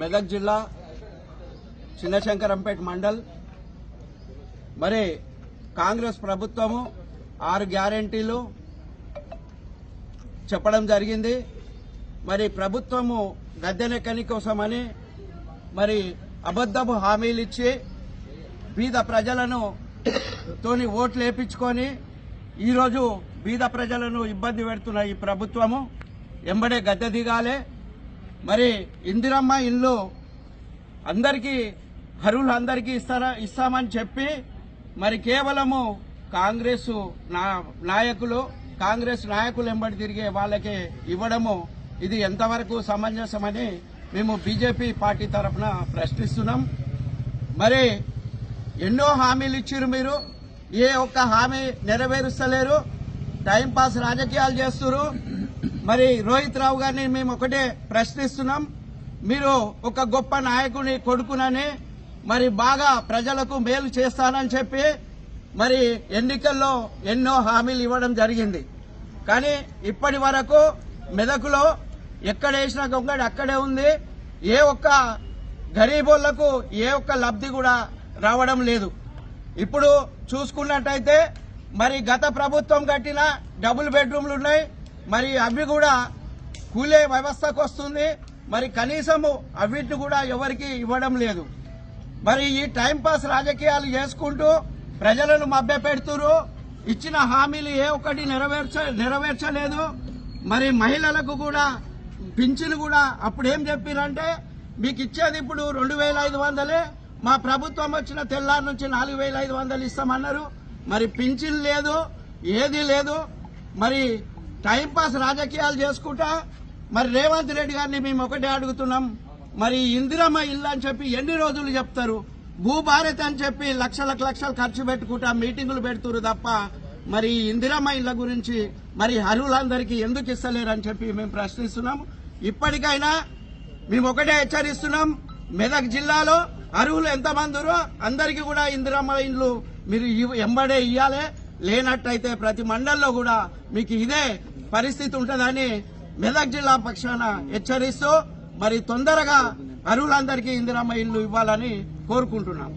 మెదక్ జిల్లా చిన్నశంకరంపేట మండల్. మరి కాంగ్రెస్ ప్రభుత్వము ఆరు గ్యారంటీలు చెప్పడం జరిగింది. మరి ప్రభుత్వము గద్దెనెక్కని కోసమని మరి అబద్ధపు హామీలు ఇచ్చి బీద ప్రజలను తోని ఓట్లు వేపించుకొని ఈరోజు బీద ప్రజలను ఇబ్బంది పెడుతున్న ఈ ప్రభుత్వము. ఎంబడే గద్దె దిగాలే. మరి ఇందిరమ్మ ఇల్లు అందరికీ అర్హులు అందరికీ ఇస్తారా ఇస్తామని చెప్పి మరి కేవలము కాంగ్రెస్ నా- నాయకులు కాంగ్రెస్ నాయకులు ఎంబడి తిరిగే వాళ్ళకి ఇవ్వడము ఇది ఎంతవరకు సమంజసమని మేము బీజేపీ పార్టీ తరఫున ప్రశ్నిస్తున్నాం. మరి ఎన్నో హామీలు ఇచ్చారు మీరు? ఏ ఒక్క హామీ నెరవేరుస్తలేరు? టైంపాస్ రాజకీయాలు చేస్తున్నారు మరి రోహిత్ రావు గారిని మేము ఒకటే ప్రశ్నిస్తున్నాం. మీరు ఒక గొప్ప నాయకుని కొడుకునని మరి బాగా ప్రజలకు మేలు చేస్తానని చెప్పి మరి ఎన్నికల్లో ఎన్నో హామీలు ఇవ్వడం జరిగింది. కానీ ఇప్పటి వరకు మెదకులో ఎక్కడ వేసిన గొంగడి అక్కడే ఉంది. ఏ ఒక్క గరీబోళ్ళకు ఏ ఒక్క లబ్ధి కూడా రావడం లేదు. ఇప్పుడు చూసుకున్నట్టయితే మరి గత ప్రభుత్వం కట్టిన డబుల్ బెడ్రూమ్లు ఉన్నాయి. మరి అవి కూడా కూలే వ్యవస్థకు వస్తుంది. మరి కనీసము అవిటిని కూడా ఎవరికి ఇవ్వడం లేదు. మరి ఈ టైంపాస్ రాజకీయాలు చేసుకుంటూ ప్రజలను మభ్య పెడుతురు ఇచ్చిన హామీలు ఏ ఒక్కటి నెరవేర్చ నెరవేర్చలేదు. మరి మహిళలకు కూడా పింఛను కూడా అప్పుడు ఏం చెప్పారంటే మీకు ఇచ్చేది ఇప్పుడు రెండు వేల ఐదు వందలే మా ప్రభుత్వం వచ్చిన తెల్లారి నుంచి నాలుగు వేల ఐదు వందలు ఇస్తామన్నారు. మరి పింఛన్ లేదు ఏది లేదు. మరి టైంపాస్ రాజకీయాలు చేసుకుంటా మరి రేవంత్ రెడ్డి గారిని మేము ఒకటే అడుగుతున్నాం. మరి ఇందిరమ్మ ఇల్లు అని చెప్పి ఎన్ని రోజులు చెప్తారు? భూభారత్ అని చెప్పి లక్షలకు లక్షలు ఖర్చు పెట్టుకుంటా మీటింగులు పెడుతురు తప్ప మరి ఇందిరమ్మ ఇళ్ళ గురించి మరి అర్హులందరికీ ఎందుకు ఇస్తలేరు అని చెప్పి మేము ప్రశ్నిస్తున్నాం. ఇప్పటికైనా మేము ఒకటే హెచ్చరిస్తున్నాం. మెదక్ జిల్లాలో అర్హులు ఎంతమంది అందరికీ కూడా ఇందిరమ్మ ఇండ్లు మీరు ఎంబడే ఇయ్యాలి. లేనట్టయితే ప్రతి మండల్లో కూడా మీకు ఇదే పరిస్థితి ఉంటుందని మెదక్ జిల్లా పక్షాన హెచ్చరిస్తూ మరి తొందరగా అరువులందరికీ ఇందిరమ్మ ఇల్లు ఇవ్వాలని కోరుకుంటున్నాం.